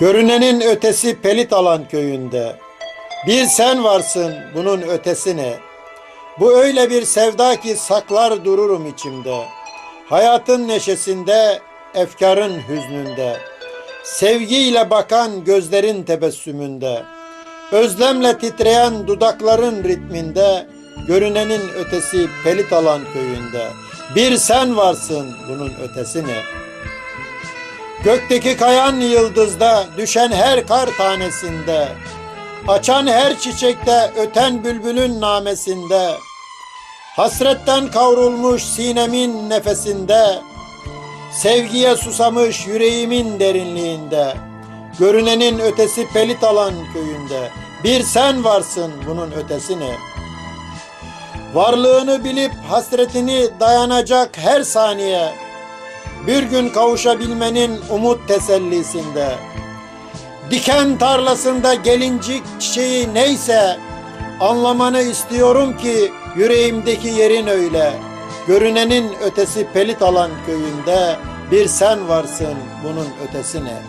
Görünenin ötesi Pelit alan köyünde. Bir sen varsın bunun ötesi ne? Bu öyle bir sevda ki saklar dururum içimde. Hayatın neşesinde, efkarın hüznünde. Sevgiyle bakan gözlerin tebessümünde. Özlemle titreyen dudakların ritminde. Görünenin ötesi Pelit alan köyünde. Bir sen varsın bunun ötesi ne? Gökteki kayan yıldızda, düşen her kar tanesinde, açan her çiçekte, öten bülbülün namesinde, hasretten kavrulmuş sinemin nefesinde, sevgiye susamış yüreğimin derinliğinde, görünenin ötesi pelit alan köyünde, bir sen varsın bunun ötesi ne? Varlığını bilip hasretini dayanacak her saniye, bir gün kavuşabilmenin umut tesellisinde. Diken tarlasında gelincik çiçeği neyse anlamanı istiyorum ki yüreğimdeki yerin öyle. Görünenin ötesi pelit alan köyünde bir sen varsın bunun ötesi ne?